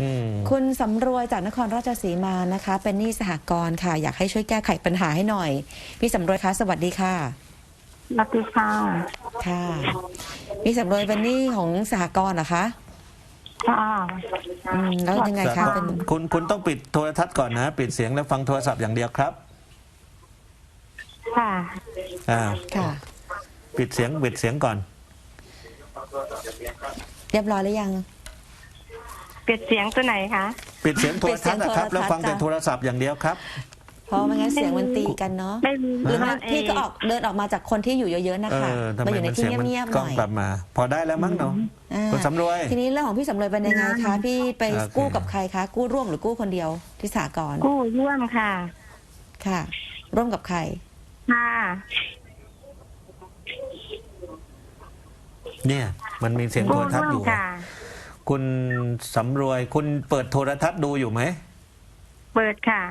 อืมคุณสำรวยจากนครราชสีมานะคะ เป็นหนี้สหกรณ์ค่ะ อยากให้ช่วยแก้ไขปัญหาให้หน่อย พี่สำรวยคะสวัสดีค่ะสวัสดีค่ะ ค่ะพี่สำรวยเป็นหนี้ของสหกรณ์เหรอคะค่ะอืมแล้วยังไงสาคะกลเป็นคุณคุณต้องปิดโทรทัศน์ก่อนนะ ปิดเสียงแล้วฟังโทรศัพท์อย่างเดียวครับ ค่ะ อ่า ค่ะ ปิดเสียงปิดเสียงก่อน เรียบร้อยหรือยัง ปิดเสียงตัวไหนคะ ปิดเสียงโทรทัศน์นะครับ ปิดเสียงโทรทัศน์แล้วฟังแต่จ้ะโทรศัพท์อย่างเดียวครับ เพราะไม่งั้นเสียงมันตีกันเนาะไม่มีหรือไม่ว่าพี่ก็ออกเเดินออกมาจากคนที่อยู่เยอะๆนะเอคะอทำมาไมอยู่ในมันที่เสียงมันเงียบๆกหล้อน่งอยกลับมา พอได้แล้วมั้งเนาะอ่าคุณสำรวย ทีนี้เรื่องของพี่สำรวยเป็นยังไงคะพี่ไปโอเค กู้กับใครคะ กู้ร่วมหรือกู้คนเดียวที่สหกรณ์กู้ร่วมค่ะ ค่ะ ร่วมกับใคร ค่ะ เนี่ย มันมีเสียงโทกู้รทัศร่น์วอมยู่ค่ะ คุณสำรวย คุณเปิดโทรทัศน์ดูอยู่ไหม เปิดค่ะ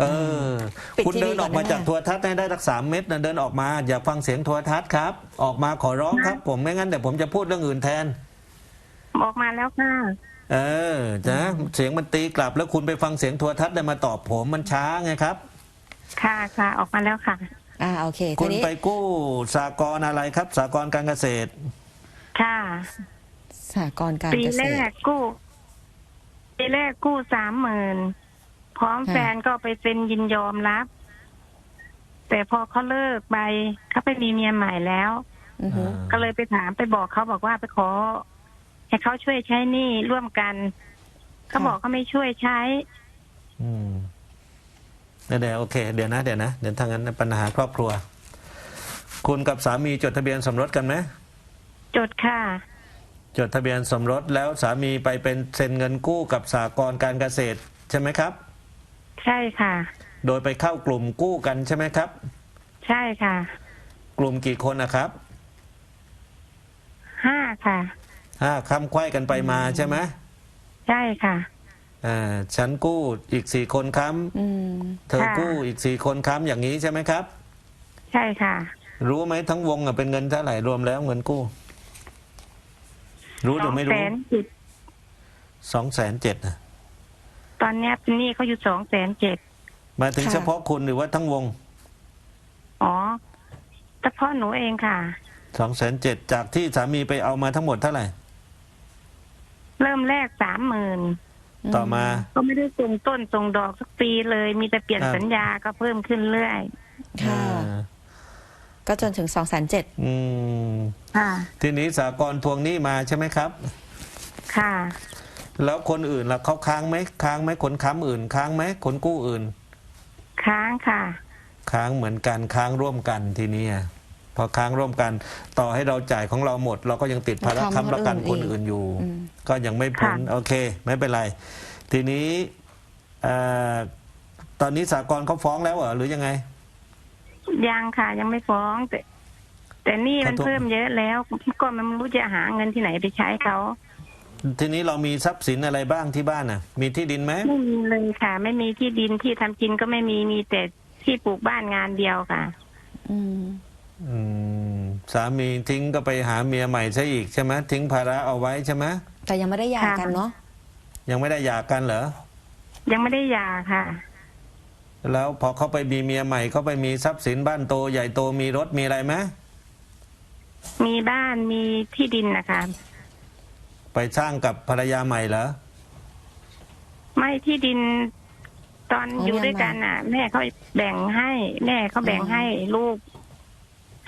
เออ ปิดคุณทีวีเดินออกมาก่อนนะ จากโทรทัศน์ให้ได้สักสามเมตรนะเดินออกมา อย่าฟังเสียงโทรทัศน์ครับ ออกมาขอร้องครับ ผมไม่งั้นเดี๋ยวผมจะพูดเรื่องอื่นแทน ออกมาแล้วค่ะ เออนะเสียงมันตีกลับแล้วคุณไปฟังเสียงโทรทัศน์ได้มาตอบผมมันช้าไงครับ ค่ะค่ะ ออกมาแล้วค่ะ อ่าโอเคคุทีณนี้ไปกู้สากลอะไรครับสากลการเกษตร ค่ะ สหกรณ์การปีเกษแรตกรกู้ปีแรกกู้สามหมื่นพร้อมค่ะ แฟนก็ไปเซ็นยินยอมรับ แต่พอเขาเลิกไปเขาไปมีเมียใหม่แล้ว อือฮึก็เลยไปถามไปบอกเขาบอกว่าไปขอ ให้เขาช่วยใช้หนี้ร่วมกันเขาบอกเขาไม่ช่วยใช้ อืมเดี๋ยวเดี๋ยวโอเค เดี๋ยวนะ เดี๋ยวนะเดี๋ยวทางนั้นปัญหาครอบครัว คุณกับสามีจดทะเบียนสมรสกันไหมจดค่ะ จดทะเบียนสมรสแล้วสามีไปเป็นเซ็นเงินกู้กับสากลการเกษตรใช่ไหมครับ ใช่ค่ะ โดยไปเข้ากลุ่มกู้กันใช่ไหมครับ ใช่ค่ะ กลุ่มกี่คนนะครับห้าค่ะห้าคำไขว้กันไปมาใช่ไหมใช่ค่ะอ่าฉันกู้อีกสี่คนค้อืมำเธอค่ะกู้อีกสี่คนค้ำอย่างนี้ใช่ไหมครับ ใช่ค่ะ รู้ไหมทั้งวงอะเป็นเงินเท่าไหร่รวมแล้วเงินกู้ รู้หรือไม่สองรู้แสนจิตสองแสนเจ็ดะตอนเนี้ยเป็นหนี้เขาอยู่สองแสนเจ็ด หมายถึงเฉพาะคุณหรือว่าทั้งวงอ๋อเฉพาะหนูเองค่ะ สองแสนเจ็ดจากที่สามีไปเอามาทั้งหมดเท่าไหร่ เริ่มแรกสามหมื่นต่อมา ก็ไม่ได้ส่งต้นส่งดอกสักปีเลย มีแต่เปลี่ยนอ่าสัญญาก็เพิ่มขึ้นเรื่อย ค่ะ อ่า ก็จนถึงสองแสนเจ็ดอืมค่ะทีนี้สากลทวงหนี้มาใช่ไหมครับ ค่ะ แล้วคนอื่นล่ะเขาค้างไหมค้างไหมคนค้ำอื่น ค้างไหมคนกู้อื่น ค้างค่ะ ค้างเหมือนกันค้างร่วมกันทีนี้อะพอค้างร่วมกันต่อให้เราจ่ายของเราหมด เราก็ยังติดภาระค้ำประกันคนอื่นอยู่ ก็ยังไม่พ้นค่ะ โอเค ไม่เป็นไร ทีนี้เอ่อตอนนี้สากลเขาฟ้องแล้วเหรอหรือยังไง ยังค่ะ ยังไม่ฟ้อง แต่ แต่หนี่มันขอโทษเพิ่มเยอะแล้ว ก็มันไม่รู้จะหาเงินที่ไหนไปใช้เขาทีนี้เรามีทรัพย์สินอะไรบ้างที่บ้านน่ะ มีที่ดินไหมไม่มีเลยค่ะ ไม่มีที่ดินที่ทำกินก็ไม่มีมีแต่ที่ปลูกบ้านงานเดียวค่ะ อืม อืมสามีทิ้งก็ไปหาเมียใหม่ซะอีกใช่ไหมทิ้งภาระเอาไว้ใช่ไหมแต่ยังไม่ได้หย่าค่ะ กันเนาะยังไม่ได้หย่ากันเหรอยังไม่ได้หย่าค่ะ แล้วพอเขาไปมีเมียใหม่เขาไปมีทรัพย์สินบ้านโต ใหญ่โตมีรถมีอะไรไหมมีบ้านมีที่ดินนะคะไปสร้างกับภรรยาใหม่เหรอไม่ที่ดินตอนอยู่ด้วยกันน่ะ แม่เขาแบ่งให้ แม่เขาแบ่งให้ลูก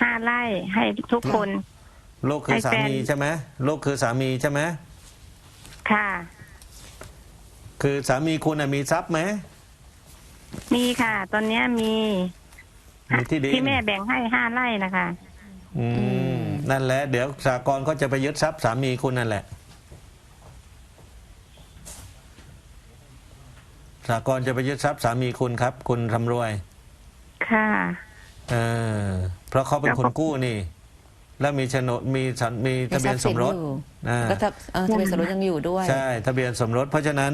ห้าไร่ให้ทุกคนลูกคือให้สาแฟนมีใช่ไหมลูกคือสามีใช่ไหมค่ะ คือสามีคุณน่ะมีทรัพย์ไหม มีค่ะ ตอนเนี้ยมีมีที่ดินที่แม่แบ่งให้ห้าไร่นะคะอืมนั่นแหละ เดี๋ยวสากลเขาจะไปยึดทรัพย์สามีคุณนั่นแหละสากลจะไปยึดทรัพย์สามีคุณครับ คุณทำรวย ค่ะ เออเพราะเขาเป็นคนกู้นี่ แล้วมีโฉนดมีสัญมีทะเบียนสมรสอยู่อ่าก็ทะเอ่อทะเบียนสมรสยังอยู่ด้วย ใช่ทะเบียนสมรส เพราะฉะนั้น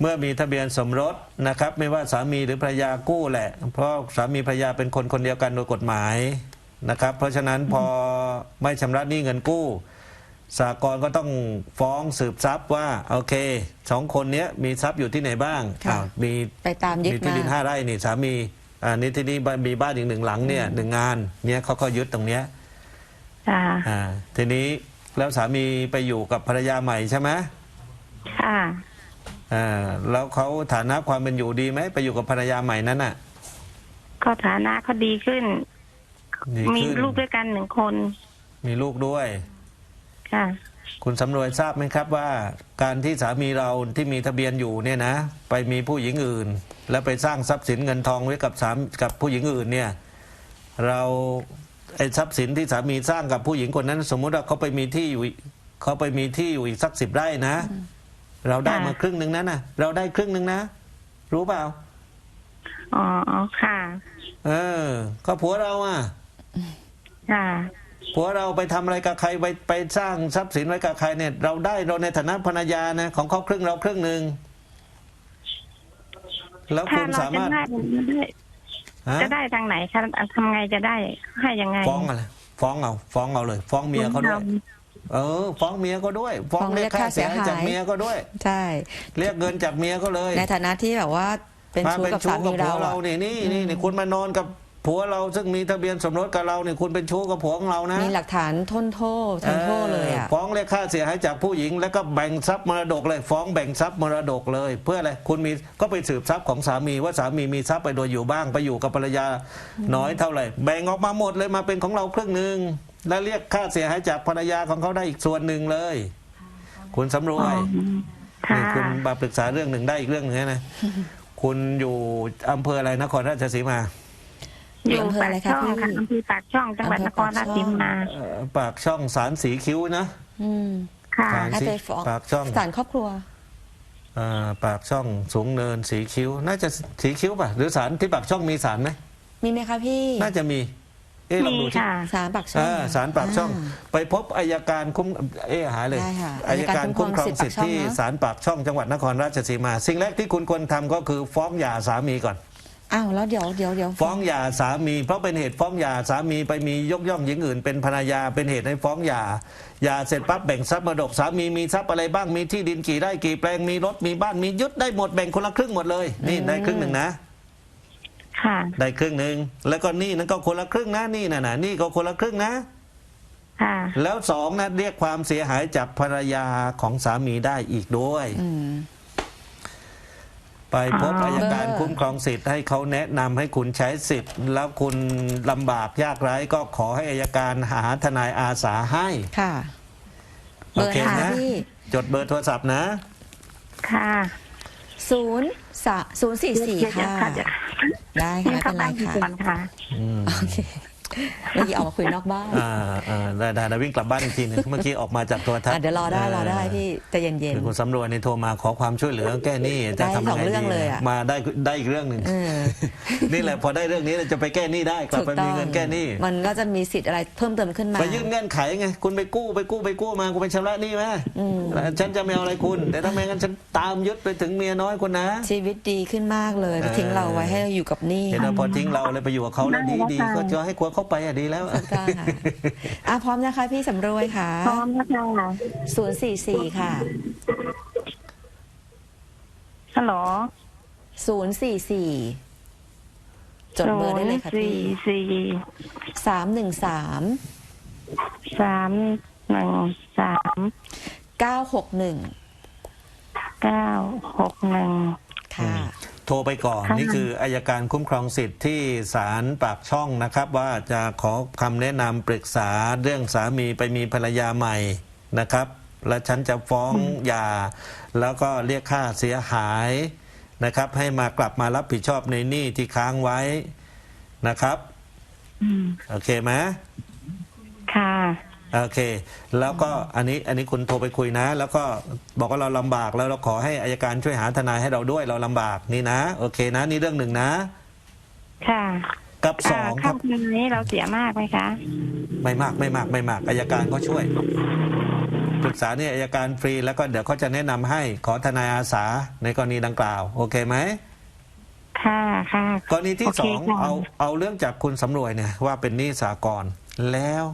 เมื่อมีทะเบียนสมรสนะครับ ไม่ว่าสามีหรือภรรยากู้แหละ เพราะสามีภรรยาเป็นคนคนเดียวกันโดยกฎหมายนะครับ เพราะฉะนั้นพอไม่ชำระหนี้เงินกู้สากลก็ต้องฟ้องสืบทรัพย์ว่าโอเคสองคนเนี้ยมีทรัพย์อยู่ที่ไหนบ้างค่ะ อ้าวมี ไปตามยึดมีที่มา ดินห้าไร่นี่สามีอ่านี่ที่นี่บ้านมีบ้านอีกหนึ่งหลังเนี่ยหนึ่งงานเนี่ยเขาก็ยึดตรงเนี้ย ค่ะอ่าทีนี้แล้วสามีไปอยู่กับภรรยาใหม่ใช่ไหมค่ะอ่าแล้วเขาฐานะความเป็นอยู่ดีไหมไปอยู่กับภรรยาใหม่นั้นน่ะ ก็ฐานะเขาดีขึ้น ดีมีขึ้นลูกด้วยกันหนึ่งคนมีลูกด้วย ค่ะ คุณสำรวยทราบไหมครับว่า การที่สามีเราที่มีทะเบียนอยู่เนี่ยนะ ไปมีผู้หญิงอื่น แล้วไปสร้างทรัพย์สินเงินทองไว้กับสามกับผู้หญิงอื่นเนี่ย เรา ไอ้ทรัพย์สินที่สามีสร้างกับผู้หญิงคนนั้น สมมุติว่าเขาไปมีที่อยู่อีกเขาไปมีที่อยู่อีกสักสิบไร่นะ เราได้มาค่ะครึ่งหนึ่งนั้นนะเราได้ครึ่งหนึ่งนะ รู้เปล่าอ๋อค่ะ เออก็ผัวเราอะค่ะผัวเราไปทำอะไรกับใครไปไปสร้างทรัพย์สินไว้กับใครเนี่ย เราได้เราในฐานะภรรยานะของเขาครึ่งเราครึ่งหนึ่งแล้วถ้าคุณเราสาจะมารถได้ได้ ฮะจะได้ทางไหนคะทำไงจะได้ให้ยังไงฟ้องอะไรฟ้องเอา ฟ้องเอาเลย ฟ้องเมียเขาด้วย เออ ฟ้องเมียก็ด้วย ฟ้องฟ้องเรียกค่าเสียหายเรียกค่าเสียหายจากเมียก็ด้วย ใช่ เรียกเงินจากเมียก็เลย ในฐานะที่แบบว่าเป็นมาชู้เป็นกับชู้สากัมีบผัเราวเราอะเนี่ยนี่นี่นี่คุณมานอนกับ ผัวเราซึ่งมีทะเบียนสมรสกับเราเนี่ยคุณเป็นชู้กับผัวของเรานะมีหลักฐานทนโทษทนโทษเลยอะฟ้องเรียกค่าเสียหายจากผู้หญิง แล้วก็แบ่งทรัพย์มรดกเลย ฟ้องแบ่งทรัพย์มรดกเลย เพื่ออะไรคุณมีก็ไปสืบทรัพย์ของสามีว่าสามีมีทรัพย์ไปโดยอยู่บ้างไปอยู่กับภรรยาน้อยเท่าไหร่แบ่งออกมาหมดเลยมาเป็นของเราครึ่งหนึ่งแล้วเรียกค่าเสียหายจากภรรยาของเขาได้อีกส่วนหนึ่งเลย คุณสำรวอ๋อยค่ะนี่คุณมาปรึกษาเรื่องหนึ่งได้อีกเรื่องหนึงนะคุณอยู่อำเภออะไรนครราชสีมา อยู่อำเภอปาอะไรกคะช่องพี่ ค่ะอำเภอปากช่องจังหวัดนครราชสีมา เอ่อปากช่องสารสีคิ้วนะอืมค่ะทางให้ไปฟ้องปากช่องศาลครอบครัวอ่าปากช่องสูงเนินสีคิ้ว น่าจะสีคิ้วป่ะ หรือสารที่ปากช่องมีสารไหมมีไหมคะพี่น่าจะมี เอ๊ะลองมีดูที่ค่ะศาลปากช่องอ่าสารปากช่อง ไปพบอายการคุ้มเอ๊ะหายเลยได้ค่ะอายการคุ้มครองสิทธิ์ที่อัยการคุ้มครองสิทธิ์ปากช่องนะศาลปากช่องจังหวัดนครราชสีมา สิ่งแรกที่คุณควรทำก็คือฟ้องหย่าสามีก่อน อ้าวแล้วเดี๋ยวเดี๋ยวเดี๋ยวฟ้องหย่าสามี เพราะเป็นเหตุฟ้องหย่าสามีไปมียกย่องหญิงอื่น เป็นภรรยาเป็นเหตุให้ฟ้องหย่าหย่าเสร็จปั๊บแบ่งทรัพย์มรดกสามีมีทรัพย์อะไรบ้างมีที่ดินกี่ไร่กี่แปลงมีรถมีบ้านมียึดได้หมดแบ่งคนละครึ่งหมดเลย นี่ได้ครึ่งหนึ่งนะค่ะ ได้ครึ่งหนึ่งแล้วก็นี่นั่นก็คนละครึ่งนะนี่น่ะนะนี่ก็คนละครึ่งนะค่ะ แล้วสองนะเรียกความเสียหายจากภรรยาของสามีได้อีกด้วยอืม ไปพบอ๋ออายการคุ้มครองสิทธิ์ให้เขาแนะนำให้คุณใช้สิทธิ์ แล้วคุณลำบากยากไร้ก็ขอให้อายการหาทนายอาสาให้ค่ะเบโออร์เคนะนะพี่จดเบอร์โทรศัพท์นะ ค่ะศูนย์สะศูนย์สี่สี่ค่ะเดี๋ยวได้ค่ะไม่เป็นไรค่ะก่อนค่ะอืมโอเค เมื่อกี้ออกมาคุยนอกบ้านอ่าอ่าได้ได้ได้วิ่งกลับบ้านอีกทีหนึงเมื่อกี้ออกมาจากตัวทัศอะเดี๋ยวรอได้รอได้พี่ใจะเย็น คือคุณสำรวจในโทรมาขอความช่วยเหลือแก้หนี้จะได้ทำสยัองงไงเรื่องดีเลยอะ มาได้ได้อีกเรื่องหนึ่งๆเออนี่แหละพอได้เรื่องนี้จะไปแก้หนี้ได้กลับถูกไปต้มีองเงินแก้หนี้ มันก็จะมีสิทธิ์อะไรเพิ่มเติมขึ้นมา ไปยื่นเงื่อนไขไง คุณไปกู้ไปกู้ไปกู้มาคุณไปชำระหนี้ไหมอืมฉันจะไม่เอาอะไรคุณ แต่ถ้าไม่งั้นฉันตามยึดไปถึงเมียน้อยคุณนะ ชีวิตดีขึ้นมากเลยทิ้งเราไว้ให้เราอยู่กับหนี้ เห็นว่าพอทิ้งเราเลยไปอยู่กับเขาแล้วดีได้แล้วดีค่ะก็จะให้กลัวเขาไปอะดีแล้ว ถูกต้องค่ะอะพร้อมนะคะ พี่สำรวยค่ะพร้อมแล้วค่ะศูนย์สี่สี่ค่ะฮัลโหลศูนย์สี่สี่จดเบอร์ได้เลยค่ะศูนพี่ย์สี่สี่สามหนึ่งสามสามหนึ่งสามเก้าหกหนึ่งเก้าหกหนึ่งค่ะ โทรไปก่อน ค่ะ นี่คืออายการคุ้มครองสิทธิ์ที่ศาลปากช่องนะครับ ว่าจะขอคำแนะนำปรึกษาเรื่องสามีไปมีภรรยาใหม่นะครับ และฉันจะฟ้องหย่าแล้วก็เรียกค่าเสียหายนะครับ ให้มากลับมารับผิดชอบในหนี้ที่ค้างไว้นะครับ อืมโอเคไหม ค่ะ โอเค แล้วก็อันนี้อันนี้คุณโทรไปคุยนะ แล้วก็บอกว่าเราลำบากแล้วเราขอให้อายการช่วยหาทนายให้เราด้วยเราลำบากนี่นะ โอเคนะ นี่เรื่องหนึ่งนะ ค่ะกับสองคค่ารับทนายเราเสียมากไหมคะ ไม่มากไม่มากไม่มากอายการก็ช่วยปรึกษาเนี่ยอายการฟรีแล้วก็เดี๋ยวเขาจะแนะนำให้ขอทนายอาสาในกรณีดังกล่าว โอเคไหม ค่ะค่ะ กรณีที่โอเคสองค่ะ เอาเอาเรื่องจากคุณสำรวยเนี่ยว่าเป็นหนี้สากลแล้ว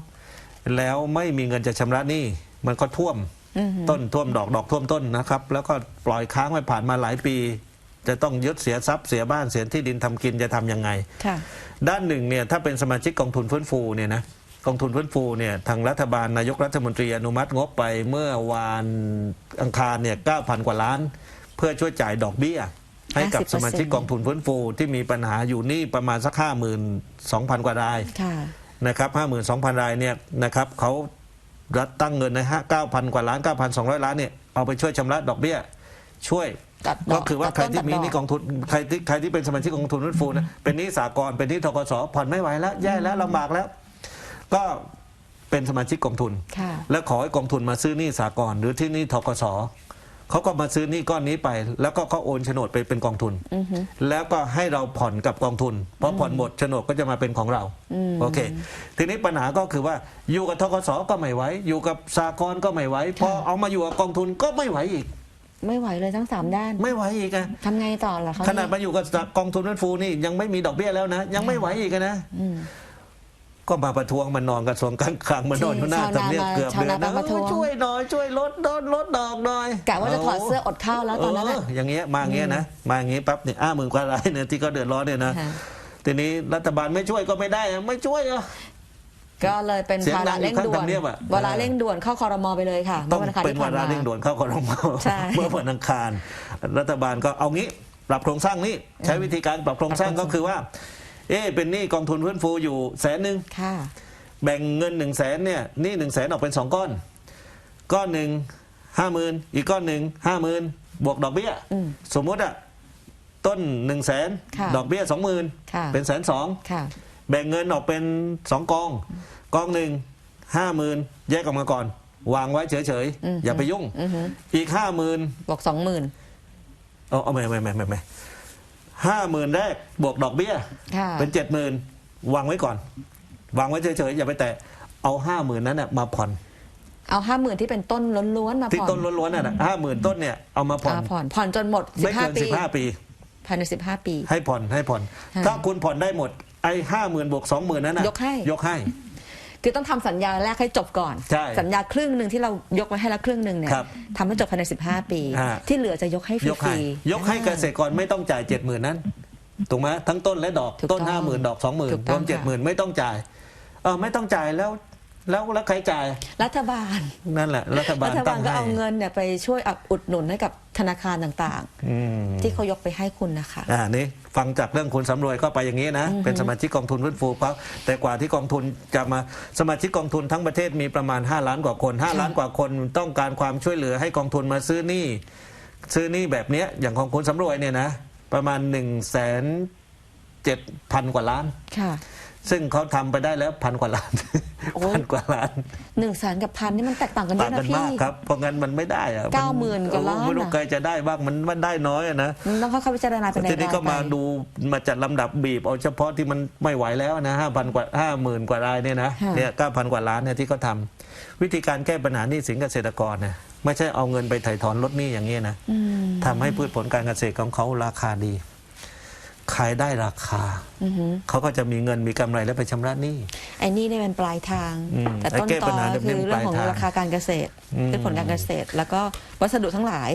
แล้วไม่มีเงินจะชำระหนี้มันก็ท่วมอืมต้นท่วมดอกดอกท่วมต้นนะครับ แล้วก็ปล่อยค้างไว้ผ่านมาหลายปี จะต้องยึดเสียทรัพย์เสียบ้านเสียที่ดินทำกินจะทำยังไงค่ะด้านหนึ่งเนี่ยถ้าเป็นสมาชิกกองทุนฟื้นฟูเนี่ยนะกองทุนฟื้นฟูเนี่ยทางรัฐบาลนายกรัฐมนตรีอนุมัติงบไปเมื่อวานอังคารเนี่ย9,000กว่าล้าน เพื่อช่วยจ่ายดอกเบี้ย ให้กับ50%สมาชิกกองทุนฟื้นฟูที่มีปัญหาอยู่หนี่ประมาณสัก52,000กว่ารายค่ะ นะครับ52,000 รายเนี่ยนะครับเขารัฐตั้งเงินในห้า9,000กว่าล้าน9,200ล้านเนี่ยเอาไปช่วยชำระดอกเบี้ย ช่วยตัดดก็อกคือว่าตัดใครต้นที่มีตัดดอกหนี่กองทุนใครที่ใครที่เป็นสมาชิกกองทุนฟื้นฟูนะเป็นหนี้สากลเป็นหนี้ทกสผ่อนไม่ไหวแล้ว แย่แล้วลำบากแล้ว ก็เป็นสมาชิกกองทุนค่ะแล้วขอให้กองทุนมาซื้อหนี้สากลหรือที่หนี้ทกส เขาก็มาซื้อหนี้ก้อนนี้ไป แล้วก็เขาโอนโฉนดไปเป็นกองทุนอือฮึแล้วก็ให้เราผ่อนกับกองทุนเพราะผ่อนหมดโฉนดก็จะมาเป็นของเราอืมโอเค ทีนี้ปัญหาก็คือว่าอยู่กับทกสก็ไม่ไหวอยู่กับสากลก็ไม่ไหวพอเอามาอยู่กับกองทุนก็ไม่ไหวอีก ไม่ไหวเลยทั้งสามด้าน ไม่ไหวอีกอะทำไงต่อล่ะคะขนาดมาอยู่กับกองทุนฟื้นฟูนี่ยังไม่มีดอกเบี้ยแล้วนะ ยังไม่ไหวอีกอะนะอืม ก็มาประท้วงมันนอนกระทรวงการคลังมันนอนอยู่หน้าชาวนาทำเนียบมาเกือบชาวเดือนานนะมาประท้วงช่วยหน่อยช่วยลดลดลดดอกหน่อยกะว่าจะถอดเสื้ออดข้าวแล้วตอนนั้นเออะออย่างเงี้ยมาอย่างเงี้ยนะมาอย่างงี้ปั๊บเนี่ยอ้าหมื่นกว่ารายเนี่ยที่เขาเดือดร้อนเนี่ยนะค่ะทีนี้รัฐบาลไม่ช่วยก็ไม่ได้อะไม่ช่วยอะก็เลยเป็นเสียงภาดัระงอยู่เร่งด่วข้างนทำเนียบอะเวลาเร่งด่วนเข้าคอรมอไปเลยค่ะต้องมื่วันอังคารเป็นที่วาผ่านระมาเร่งด่วนเข้าคอรมอใช่เมื่อวันอังคาร รัฐบาลก็เอางี้ปรับโครงสร้างนี้ใช้วิธีการปรับโครงสร้างก็คือว่า เอ๊ะเป็นหนี้กองทุนฟื้นฟูอยู่แสนหนึ่งค่ะ แบ่งเงินหนึ่งแสนเนี่ยหนี่หนึ่งแสนออกเป็นสองก้อน ก้อนหนึ่งห้าหมื่นอีกก้อนหนึ่งห้าหมื่นบวกดอกเบี้ย อืมสมมุติอะต้นหนึ่งแสนค่ะ ดอกเบี้ยสองหมื่นค่ะเป็นแสนสอง ค่ะ แบ่งเงินออกเป็นสองกอง กองหนึ่งห้าหมื่นแยกออกมาก่อน วางไว้เฉยอืม ๆ อย่าไปยุ่ง อือฮึอีกห้าหมื่นบอกสองหมื่นเอาเอาไม่ไม่ไม่ไม่ไม่ ห้าหมื่นแรกบวกดอกเบี้ย ค่ะ เป็นเจ็ดหมื่นวางไว้ก่อน วางไว้เฉยๆอย่าไปแตะเอาห้าหมื่นนั้นน่ะมาผ่อน เอาห้าหมื่นที่เป็นต้นล้วนๆมาที่ผ่อนต้นล้วนๆน่ะห้าหมื่นต้นเนี่ยเอามาผ่อนอ่าผ่อนผ่อนจนหมดสิไม่บห้าเกินปีสิบห้าปี ภายในสิบห้าปี ให้ผ่อนให้ผ่อน ค่ะถ้าคุณผ่อนได้หมดไอ้ห้าหมื่นบวกสองหมื่นนั้นน่ะยกให้ ยกให้ คือต้องทำสัญญาแรกให้จบก่อน ใช่สัญญาครึ่งหนึ่งที่เรายกไว้ให้ละครึ่งหนึ่งเนี่ยครับทำให้จบภายใน 15 ปี ฮะ ที่เหลือจะยกให้ฟยกให้รีๆ ยกให้เกษตรกรไม่ต้องจ่ายเจ็ดหมื่นนั้นถูกไหมทั้งต้นและดอกถูกต้นต้องห้าหมื่นดอกสองหมื่นถูกรต้วองมเจ็ดหมื่นค่ะ ไม่ต้องจ่ายเออไม่ต้องจ่ายแล้ว แล้วแล้วใครจ่าย รัฐบาล นั่นแหละ รัฐบารัลฐบาตั้ลงก็ให้เอาเงินเนี่ยไปช่วยอุดหนุนให้กับธนาคารต่างอืมๆ ที่เขายกไปให้คุณนะคะ อ่านี่ฟังจากเรื่องคุณสำรวยก็ไปอย่างนี้นะ เป็นสมาชิกกองทุนฟื้นฟูเขาแต่กว่าที่กองทุนจะมาสมาชิกกองทุนทั้งประเทศมีประมาณ 5 ล้านกว่าคน 5 ล้านกว่าคนต้องการความช่วยเหลือให้กองทุนมาซื้อหนี้ซื้อหนี้แบบเนี้ยอย่างของคุณสำรวยเนี่ยนะ ประมาณ1นึ่งแสนเจ็ดพันกว่าล้าน ค่ะ ซึ่งเขาทำไปได้แล้วพันกว่าล้านโอ้ย พันกว่าล้านหนึ่งแสนกับพันนี่มันแตกต่างกันเยต่างอะกันะนพี่ มากครับ เพราะงั้นมันไม่ได้อะเก้าหมื่นกว่าล้านเออไม่รู้อะใครจะได้บ้างมันมันได้น้อยอะนะ มันต้องค่อยๆพิจารณาเป็นรายทีนี้ก็มาไปดูมาจัดลำดับบีบเอาเฉพาะที่มันไม่ไหวแล้วนะห้าพันกว่าห้าหมื่นกว่ารายเนี่ยนะค่ะ เนี่ยเก้าพันกว่าล้านเนี่ยที่เขาทำวิธีการแก้ปัญหาหนี้สินเกษตรกรนะไม่ใช่เอาเงินไปไถ่ถอนลดหนี้อย่างนี้ยนะอืมทำให้พืชผลการเกษตรของเขาราคาดี ขายได้ราคา อือหือเขาก็จะมีเงินมีกำไรแล้วไปชำระหนี้ ไอ้นี่เนี่ยเป็นปลายทาง อืมแต่ต้นไอ้แก้ตปัอญหาก็คือเนี่ยเป็นเรื่องของปลายทางราคาการเกษตรอืม พืชผลการเกษตร แล้วก็วัสดุทั้งหลาย